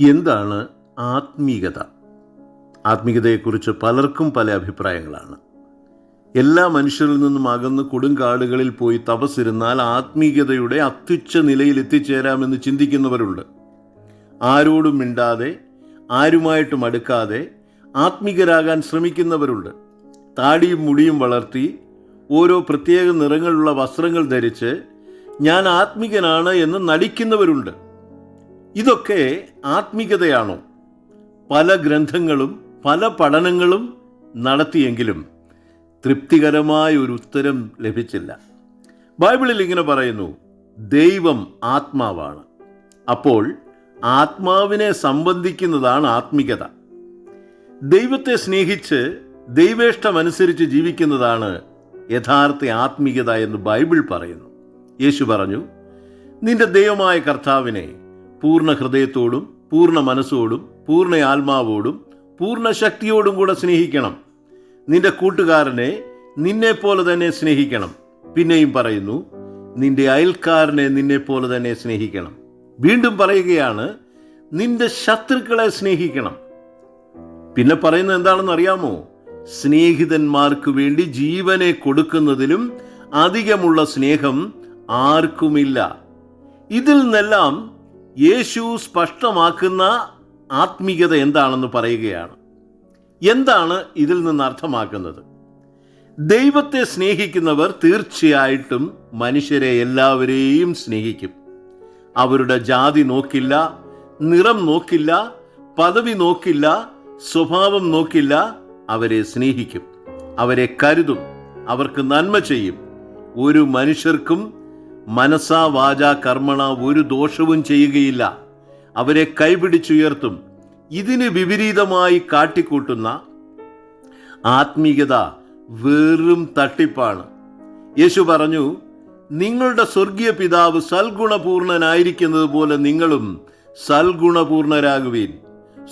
എന്താണ് ആത്മീകത? ആത്മീകതയെക്കുറിച്ച് പലർക്കും പല അഭിപ്രായങ്ങളാണ്. എല്ലാ മനുഷ്യരിൽ നിന്നും അകന്ന് കൊടുങ്കാടുകളിൽ പോയി തപസ്സിരുന്നാൽ ആത്മീകതയുടെ അത്യുച്ച നിലയിൽ എത്തിച്ചേരാമെന്ന് ചിന്തിക്കുന്നവരുണ്ട്. ആരോടും മിണ്ടാതെ ആരുമായിട്ടും അടുക്കാതെ ആത്മീകരാകാൻ ശ്രമിക്കുന്നവരുണ്ട്. താടിയും മുടിയും വളർത്തി ഓരോ പ്രത്യേക നിറങ്ങളുള്ള വസ്ത്രങ്ങൾ ധരിച്ച് ഞാൻ ആത്മീകനാണ് എന്ന് നടിക്കുന്നവരുണ്ട്. ഇതൊക്കെ ആത്മീകതയാണോ? പല ഗ്രന്ഥങ്ങളും പല പഠനങ്ങളും നടത്തിയെങ്കിലും തൃപ്തികരമായ ഒരു ഉത്തരം ലഭിച്ചില്ല. ബൈബിളിൽ ഇങ്ങനെ പറയുന്നു ദൈവം ആത്മാവാണ്. അപ്പോൾ ആത്മാവിനെ സംബന്ധിക്കുന്നതാണ് ആത്മികത. ദൈവത്തെ സ്നേഹിച്ച് ദൈവേഷ്ടമനുസരിച്ച് ജീവിക്കുന്നതാണ് യഥാർത്ഥ ആത്മീയത എന്ന് ബൈബിൾ പറയുന്നു. യേശു പറഞ്ഞു നിന്റെ ദൈവമായ കർത്താവിനെ പൂർണ ഹൃദയത്തോടും പൂർണ മനസ്സോടും പൂർണ ആത്മാവോടും പൂർണ ശക്തിയോടും കൂടെ സ്നേഹിക്കണം. നിന്റെ കൂട്ടുകാരനെ നിന്നെ പോലെ തന്നെ സ്നേഹിക്കണം. പിന്നെയും പറയുന്നു നിന്റെ അയൽക്കാരനെ നിന്നെ പോലെ തന്നെ സ്നേഹിക്കണം. വീണ്ടും പറയുകയാണ് നിന്റെ ശത്രുക്കളെ സ്നേഹിക്കണം. പിന്നെ പറയുന്നത് എന്താണെന്ന് അറിയാമോ? സ്നേഹിതന്മാർക്ക് വേണ്ടി ജീവനെ കൊടുക്കുന്നതിലും അധികമുള്ള സ്നേഹം ആർക്കുമില്ല. ഇതിൽ നിന്നെല്ലാം യേശു സ്പഷ്ടമാക്കുന്ന ആത്മീയത എന്താണെന്ന് പറയുകയാണ്. എന്താണ് ഇതിൽ നിന്ന് അർത്ഥമാക്കുന്നത്? ദൈവത്തെ സ്നേഹിക്കുന്നവർ തീർച്ചയായിട്ടും മനുഷ്യരെ എല്ലാവരെയും സ്നേഹിക്കും. അവരുടെ ജാതി നോക്കില്ല നിറം നോക്കില്ല പദവി നോക്കില്ല സ്വഭാവം നോക്കില്ല അവരെ സ്നേഹിക്കും. അവരെ കരുതും അവർക്ക് നന്മ ചെയ്യും. ഒരു മനുഷ്യർക്കും മനസാ വാച കർമ്മണ ഒരു ദോഷവും ചെയ്യുകയില്ല. അവരെ കൈപിടിച്ചുയർത്തും. ഇതിന് വിപരീതമായി കാട്ടിക്കൂട്ടുന്ന ആത്മീയത വെറും തട്ടിപ്പാണ്. യേശു പറഞ്ഞു നിങ്ങളുടെ സ്വർഗീയ പിതാവ് സൽഗുണപൂർണനായിരിക്കുന്നത് പോലെ നിങ്ങളും സൽഗുണപൂർണരാകുവീൻ.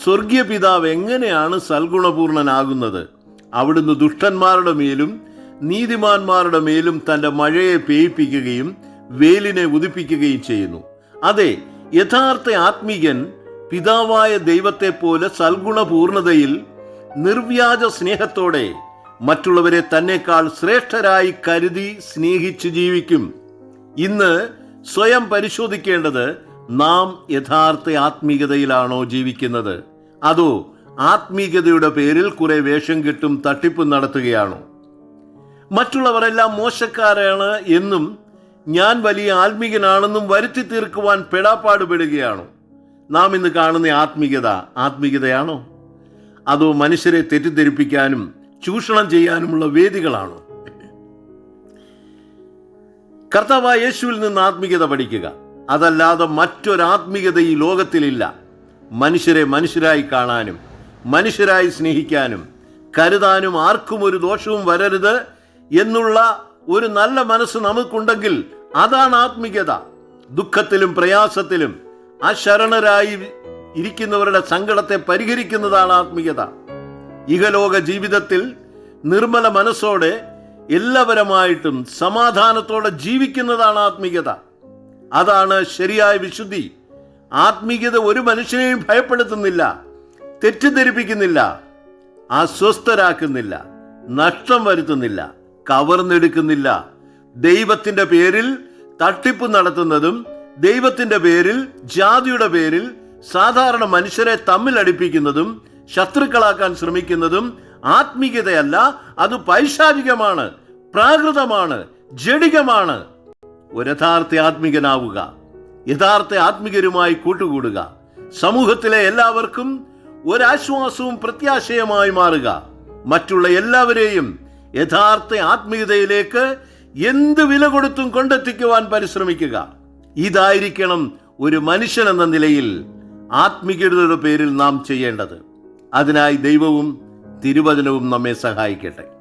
സ്വർഗീയ പിതാവ് എങ്ങനെയാണ് സൽഗുണപൂർണനാകുന്നത്? അവിടുന്ന് ദുഷ്ടന്മാരുടെ മേലും നീതിമാന്മാരുടെ മേലും തന്റെ മഴയെ പേയിപ്പിക്കുകയും വേലിനെ ഉദിപ്പിക്കുകയും ചെയ്യുന്നു. അതെ യഥാർത്ഥ ആത്മീകൻ പിതാവായ ദൈവത്തെ പോലെ സൽഗുണപൂർണതയിൽ നിർവ്യാജ സ്നേഹത്തോടെ മറ്റുള്ളവരെ തന്നെക്കാൾ ശ്രേഷ്ഠരായി കരുതി സ്നേഹിച്ച് ജീവിക്കും. ഇന്ന് സ്വയം പരിശോധിക്കേണ്ടത് നാം യഥാർത്ഥ ആത്മീയതയിലാണോ ജീവിക്കുന്നത്? അതോ ആത്മീയതയുടെ പേരിൽ കുറെ വേഷം കെട്ടും തട്ടിപ്പും നടത്തുകയാണോ? മറ്റുള്ളവരെല്ലാം മോശക്കാരാണ് എന്നും ഞാൻ വലിയ ആത്മീകനാണെന്നും വരുത്തി തീർക്കുവാൻ പെടാപ്പാടുപെടുകയാണോ? നാം ഇന്ന് കാണുന്ന ആത്മീയത ആത്മീയതയാണോ അതോ മനുഷ്യരെ തെറ്റിദ്ധരിപ്പിക്കാനും ചൂഷണം ചെയ്യാനുമുള്ള വേദികളാണോ? കർത്താവായ യേശുവിൽ നിന്ന് ആത്മീയത പഠിക്കുക. അതല്ലാതെ മറ്റൊരാത്മീയത ഈ ലോകത്തിലില്ല. മനുഷ്യരെ മനുഷ്യരായി കാണാനും മനുഷ്യരായി സ്നേഹിക്കാനും കരുതാനും ആർക്കും ഒരു ദോഷവും വരരുത് എന്നുള്ള ഒരു നല്ല മനസ്സ് നമുക്കുണ്ടെങ്കിൽ അതാണ് ആത്മീയത ദുഃഖത്തിലും പ്രയാസത്തിലും അശരണരായി ഇരിക്കുന്നവരുടെ സങ്കടത്തെ പരിഹരിക്കുന്നതാണ് ആത്മീയത ഇഹലോക ജീവിതത്തിൽ നിർമ്മല മനസ്സോടെ എല്ലാവരമായിട്ടും സമാധാനത്തോടെ ജീവിക്കുന്നതാണ് ആത്മീയത അതാണ് ശരിയായ വിശുദ്ധി. ആത്മീയത ഒരു മനുഷ്യനെയും ഭയപ്പെടുത്തുന്നില്ല തെറ്റിദ്ധരിപ്പിക്കുന്നില്ല അസ്വസ്ഥരാക്കുന്നില്ല നഷ്ടം വരുത്തുന്നില്ല. കവർന്നെടുക്കുന്നില്ല. ദൈവത്തിന്റെ പേരിൽ തട്ടിപ്പ് നടത്തുന്നതും ദൈവത്തിന്റെ പേരിൽ ജാതിയുടെ പേരിൽ സാധാരണ മനുഷ്യരെ തമ്മിൽ അടിപ്പിക്കുന്നതും ശത്രുക്കളാക്കാൻ ശ്രമിക്കുന്നതും ആത്മീയതയല്ല അത് പൈശാചികമാണ് പ്രാകൃതമാണ് ജഡികമാണ്. ഒരു യഥാർത്ഥ ആത്മികനാവുക യഥാർത്ഥ ആത്മികരുമായി കൂട്ടുകൂടുക സമൂഹത്തിലെ എല്ലാവർക്കും ഒരാശ്വാസവും പ്രത്യാശയമായി മാറുക മറ്റുള്ള എല്ലാവരെയും യഥാർത്ഥ ആത്മീയതയിലേക്ക് എന്ത് വില കൊടുത്തും കൊണ്ടെത്തിക്കുവാൻ പരിശ്രമിക്കുക. ഇതായിരിക്കണം ഒരു മനുഷ്യൻ എന്ന നിലയിൽ ആത്മീയതയുടെ പേരിൽ നാം ചെയ്യേണ്ടത്. അതിനായി ദൈവവും തിരുവചനവും നമ്മെ സഹായിക്കട്ടെ.